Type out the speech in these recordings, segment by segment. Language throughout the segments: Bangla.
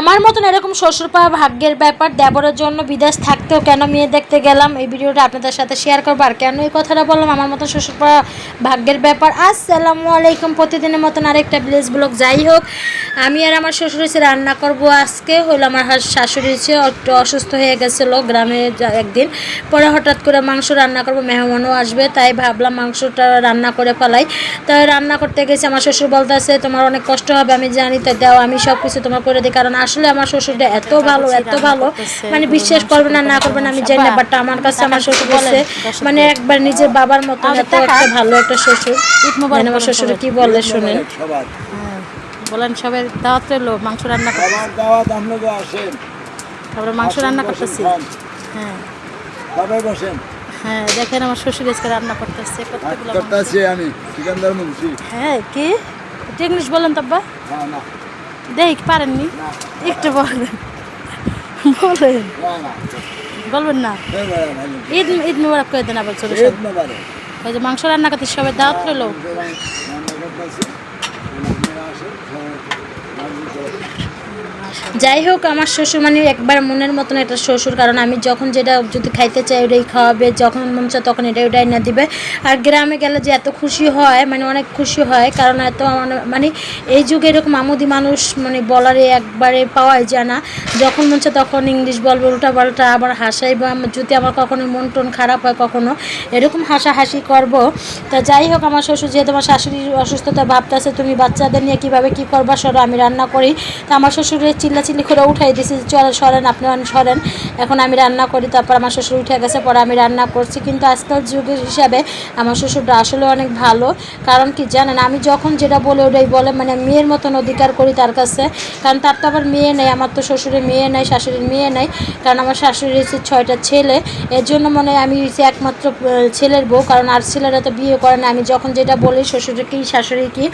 আমার মতন এরকম শ্বশুর ভাগ্যের ব্যাপার, দেবরের জন্য বিদেশ থাকতেও কেন মেয়ে দেখতে গেলাম? এই ভিডিওটা আপনাদের সাথে শেয়ার করব। আর কেন এই কথাটা বললাম? আমার মতন শ্বশুর ভাগ্যের ব্যাপার। আসসালামু আলাইকুম। প্রতিদিনের মতন আরেকটা ভিলেজ ব্লগ যাই হোক, আমি আর আমার শ্বশুর এসে রান্না করব আজকে। হলো আমার শাশুড়ি হচ্ছে একটু অসুস্থ হয়ে গেছিল গ্রামে একদিন। পরে হঠাৎ করে মাংস রান্না করব। মেহমানও আসবে, তাই ভাবলাম মাংসটা রান্না করে ফেলাই। তাই রান্না করতে গেছি। আমার শ্বশুর বলতে আছে তোমার অনেক কষ্ট হবে, আমি জানি, তাই দাও, আমি সব কিছু তোমার করে দিই। কারণ আসলে আমার শ্বশুরটা এত ভালো এত ভালো। মানে বিশ্বাস করবে না না করবে না আমি জানি না বাট আমার কাছে আমার শ্বশুর বলছে মানে একবার নিজের বাবার মতন এত একটা ভালো একটা শ্বশুর। মানে আমার শ্বশুর কি বলে শুনেন। হ্যাঁ, বলেন সবাই দাওয়াত রইল মাংস রান্না দাওয়াত আসেন। তারপরে মাংস রান্না করতেছি। হ্যাঁ। সবাই বসেন। হ্যাঁ দেখেন আমার শ্বশুর আজকে রান্না করতেছে। করতেছি আমি সিকান্দার মুন্সি হ্যাঁ কি? ইংলিশ বলেন তাব্বা না না। দেখ পারেননি। একটু বলেন। বলেন। বলবেন না। ঈদ ঈদ মোবারক করে দেন আবার চলে ওই যে মাংস রান্না করতে সবাই দাওয়াত রইল সুতরাং রান্না করতেছি। আপনারা আসেন, সবাই রান্না করে। যাই হোক, আমার শ্বশুর মানে একবার মনের মতন একটা শ্বশুর, কারণ আমি যখন যেটা যদি খাইতে চাই ওটাই খাওয়াবে, যখন মন চায় তখন এটা ওটাই না দিবে। আর গ্রামে গেলে যে এত খুশি হয় মানে অনেক খুশি হয়, কারণ এত মানে এই যুগে এরকম আমুদি মানুষ মানে বলারে একবারে পাওয়াই যায় না। যখন মন চায় তখন ইংলিশ বলবে উল্টা পাল্টা আবার হাসাই, বা যদি আমার কখনো মন টন খারাপ হয় কখনো, এরকম হাসাহাসি করব। তা যাই হোক, আমার শ্বশুর যেহেতু আমার শাশুড়ির অসুস্থতা ভাবতেছে, তুমি বাচ্চাদের নিয়ে কীভাবে কী করবা সরো আমি রান্না করি। তা আমার শ্বশুরের চিল্লাচিল্লি করে উঠাই দিয়েছি চল সরেন, আপনি সরেন। এখন আমি রান্না করি, তারপর আমার শ্বশুর উঠে গেছে, পরে আমি রান্না করছি। কিন্তু আজকাল যুগের হিসাবে আমার শ্বশুরটা আসলে অনেক ভালো। কারণ কি জানেন, আমি যখন যেটা বলে ওটাই বলে মানে মেয়ের মতন অধিকার করি তার কাছে। কারণ তার তো আবার মেয়ে নেই, আমার তো শ্বশুরের মেয়ে নেই, শাশুড়ির মেয়ে নেই। কারণ আমার শাশুড়ি হচ্ছে ছয়টা ছেলে। এর জন্য মনে হয় আমি হচ্ছে একমাত্র ছেলের বউ। কারণ আর ছেলেরা তো বিয়ে করে না। আমি যখন যেটা বলি শ্বশুরে কি শাশুড়ি কি,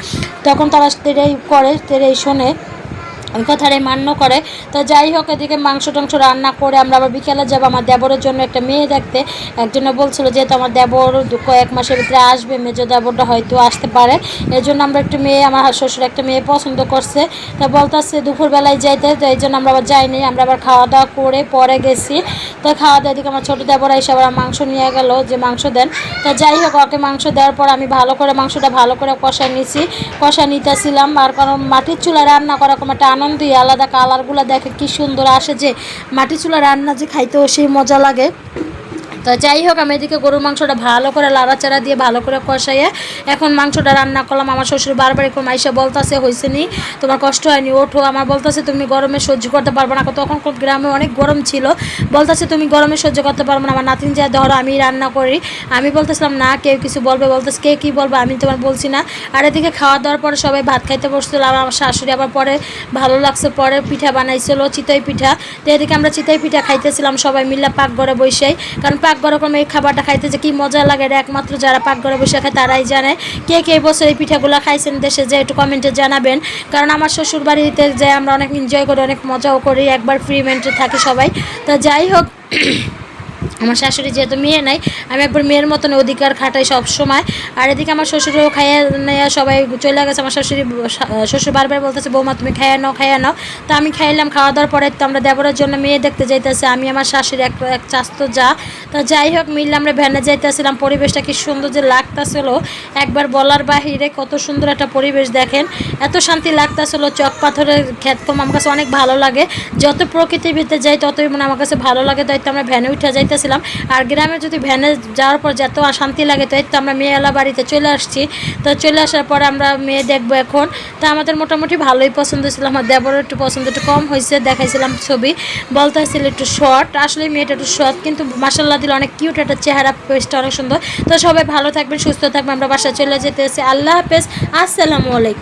তখন তারা তেরাই করে তেরাই শোনে। ওই কথাটাই মান্য করে। তো যাই হোক, এদিকে মাংস টাংস রান্না করে আমরা আবার বিকেলে যাব আমার দেবরের জন্য একটা মেয়ে দেখতে। একজনে বলছিল যেহেতু আমার দেবর কয়েক মাসের ভিতরে আসবে, মেজো দেবরটা হয়তো আসতে পারে। এর জন্য আমরা একটা মেয়ে, আমার শ্বশুর একটা মেয়ে পছন্দ করছে। তা বলতেছে দুপুরবেলায় যাইতে, তো এই জন্য আমরা আবার যাইনি। আমরা আবার খাওয়া দাওয়া করে পরে গেছি। তো খাওয়া দাওয়া এদিকে আমার ছোটো দেবরা এসে আবার মাংস নিয়ে গেল, যে মাংস দেন। তা যাই হোক, ওকে মাংস দেওয়ার পর আমি ভালো করে মাংসটা ভালো করে কষা নিছি। কষা নিতেছিলাম, আর কারণ মাটির চুলা রান্না করা কোনো একটা আনন্দই আলাদা কালারগুলো দেখে কি সুন্দর আসে যে মাটি চুলা রান্না যে খাইতেও সেই মজা লাগে। তো যাই হোক, আমি এদিকে গরুর মাংসটা ভালো করে লাড়াচাড়া দিয়ে ভালো করে কষাইয়ে এখন মাংসটা রান্না করলাম। আমার শ্বশুর বারবার এরকম আইসা বলতাছে হয়েছে নি? তোমার কষ্ট হয়নি, ওঠো। আমার বলতাছে, তুমি গরমে সহ্য করতে পারব না। তখন গ্রামে অনেক গরম ছিল। বলতাছে, তুমি গরমে সহ্য করতে পারব না। আমার নাতিন যা ধরো, আমি রান্না করি। আমি বলতেছিলাম, না, কেউ কিছু বলবে। বলতেছে, কে কী বলবে? আমি তোমার বলছি না। আর এদিকে খাওয়া দাওয়ার পরে সবাই ভাত খাইতে বসছিল। আর আমার শাশুড়ি আবার পরে ভালো লাগছে, পরে পিঠা বানাইছিল, চিতই পিঠা। তো এদিকে আমরা চিতই পিঠা খাইতেছিলাম, সবাই মিলে পাকঘরে বসেই। কারণ পাকঘরে কোনো এই খাবারটা খাইতে যে কী মজা লাগে এটা একমাত্র যারা পাকঘরে বসে খায় তারাই জানে। কে কে বছর এই পিঠাগুলো খাইছেন দেশে যে একটু কমেন্টে জানাবেন। কারণ আমার শ্বশুর বাড়িতে যে আমরা অনেক এনজয় করি, অনেক মজাও করি, একবার ফ্রি মেন্টে থাকি সবাই। তা যাই হোক আমার শাশুড়ি যেহেতু মেয়ে নাই, আমি একবার মেয়ের মতন অধিকার খাটাই সব সময় আর এদিকে আমার শ্বশুরও খাইয়ে নেয়া সবাই চলে গেছে। আমার শাশুড়ি শ্বশুর বারবার বলতেছে, বৌমা, তুমি খাইয়ে নাও খাইয়ে নাও। তো আমি খাইলাম, খাওয়া দাওয়ার পরে তো আমরা দেবরের জন্য মেয়ে দেখতে যাইতেছি। আমি আমার শাশুড়ি এক এক চাস্তো যা। তো যাই হোক মিললে আমরা ভ্যানে যাইতেছিলাম। পরিবেশটা কি সুন্দর যে লাগতেছিল। একবার বলার বাহিরে কত সুন্দর একটা পরিবেশ দেখেন। এত শান্তি লাগতেছিল, চক পাথরের ক্ষেত কম আমার কাছে অনেক ভালো লাগে। যত প্রকৃতির ভিতরে যাই, ততই মানে আমার কাছে ভালো লাগে। তাই তো আমরা ভ্যানে উঠে যাইতেছিলাম। আর গ্রামে যদি ভ্যানে যাওয়ার পর যত শান্তি লাগে তাই তো আমরা মেয়েলা বাড়িতে চলে আসছি। তো চলে আসার পরে আমরা মেয়ে দেখব এখন। তা আমাদের মোটামুটি ভালোই পছন্দ ছিল আমার দেবর একটু পছন্দ, একটু কম হয়েছে, দেখাইছিলাম ছবি। বলতে হয়েছিল একটু শর্ট আসলে মেয়েটা একটু শর্ট কিন্তু মাসাল্লাহ দিলে অনেক কিউট একটা চেহারা পেস্টটা অনেক সুন্দর। তো সবাই ভালো থাকবেন, সুস্থ থাকবেন। আমরা বাসায় চলে যেতে এসে আল্লাহ হাফেজ। আসসালামু আলাইকুম।